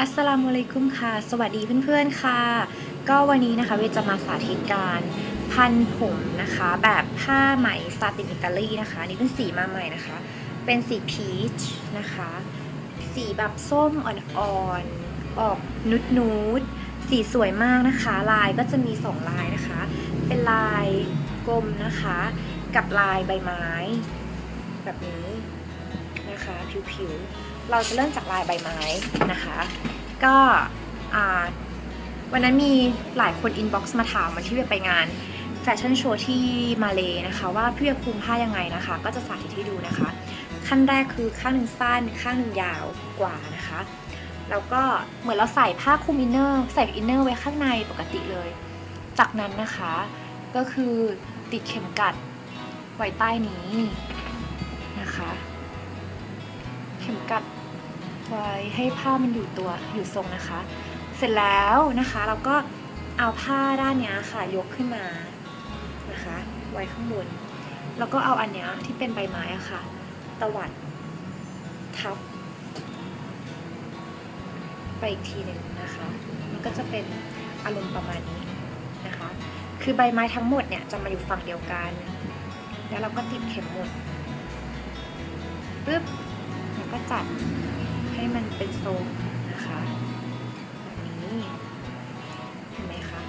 อัสลามุอะลัยกุมค่ะ สวัสดีเพื่อนๆค่ะ ก็วันนี้นะคะเวจะมาสาธิตการพันผมนะคะ แบบผ้าไหมซาตินอิตาลีนะคะนี่เป็นสีมาใหม่นะคะ เป็นสีพีชนะคะ สีแบบส้มอ่อนๆออกนุดนูดๆสีสวยมากนะคะ ลายก็จะมี2ลายนะคะ เป็นลายกลมนะคะ กับลายใบไม้ แบบนี้นะคะผิวๆ เราจะเริ่มจากลายใบไม้นะคะ ก็วันนั้นมีหลายคนอินบ็อกซ์มาถามวันที่เวียไปงานแฟชั่นโชว์ที่มาเลยนะคะว่าพี่เวียคลุมผ้ายังไงนะคะ ก็จะสาธิตให้ดูนะคะ ขั้นแรกคือข้างหนึ่งสั้นข้างหนึ่งยาวกว่านะคะ แล้วก็เหมือนเราใส่ผ้าคลุมอินเนอร์ใส่อินเนอร์ไว้ข้างในปกติเลย จากนั้นนะคะ ก็คือติดเข็มกัดไว้ใต้นี้นะคะ เข็มกัด ไว้ให้ผ้ามันอยู่ตัวอยู่ทรงนะคะ เสร็จแล้วนะคะเราก็เอาผ้าด้านนี้ค่ะยกขึ้นมานะคะ ไว้ข้างบน แล้วก็เอาอันนี้ที่เป็นใบไม้อะค่ะ ตวัดทับ ไปอีกทีหนึ่งนะคะ มันก็จะเป็นอารมณ์ประมาณนี้นะคะ คือใบไม้ทั้งหมดเนี่ยจะมาอยู่ฝั่งเดียวกัน แล้วเราก็ติดเข็มหมุดปึ๊บแล้วก็จัด มันเป็นทรงนะคะแบบนี้เห็นไหมคะ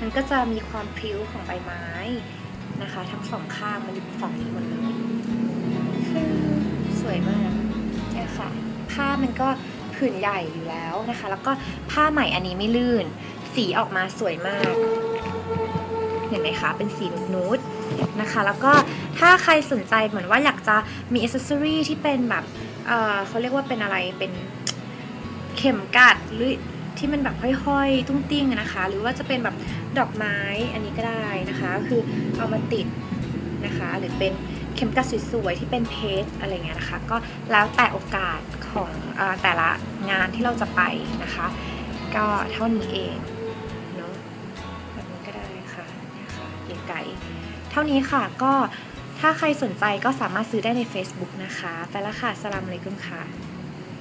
มันก็จะมีความพิ้วของใบไม้นะคะ ทั้งสองข้างมันอยู่ฝั่งนี้หมดเลยซึ่งสวยมากเนี่ยค่ะผ้ามันก็ผืนใหญ่อยู่แล้วนะคะ แล้วก็ผ้าใหม่อันนี้ไม่ลื่น สีออกมาสวยมาก เห็นไหมคะ เป็นสีนูดๆนะคะ แล้วก็ถ้าใครสนใจเหมือนว่าอยากจะมีอ c เซสซอรี่ที่เป็นแบบ เอ่อเขาเรียกว่าเป็นอะไรเป็นเข็มกัดหรือที่มันแบบห้อยๆ ตุ้งติ้งนะคะ หรือว่าจะเป็นแบบดอกไม้อันนี้ก็ได้นะคะ คือเอามาติดนะคะ หรือเป็นเข็มกัดสวยๆที่เป็นเพชรอะไรเงี้ยนะคะ ก็แล้วแต่โอกาสของอแต่ละงานที่เราจะไปนะคะ ก็เท่านี้เองเนาะแบบนี้ก็ได้ค่ะนี่ยค่ะเก๋ไก่เท่านี้ค่ะก็ ถ้าใครสนใจก็สามารถซื้อได้ใน Facebook นะคะ ไปละค่ะสลามเลยกุมค่ะ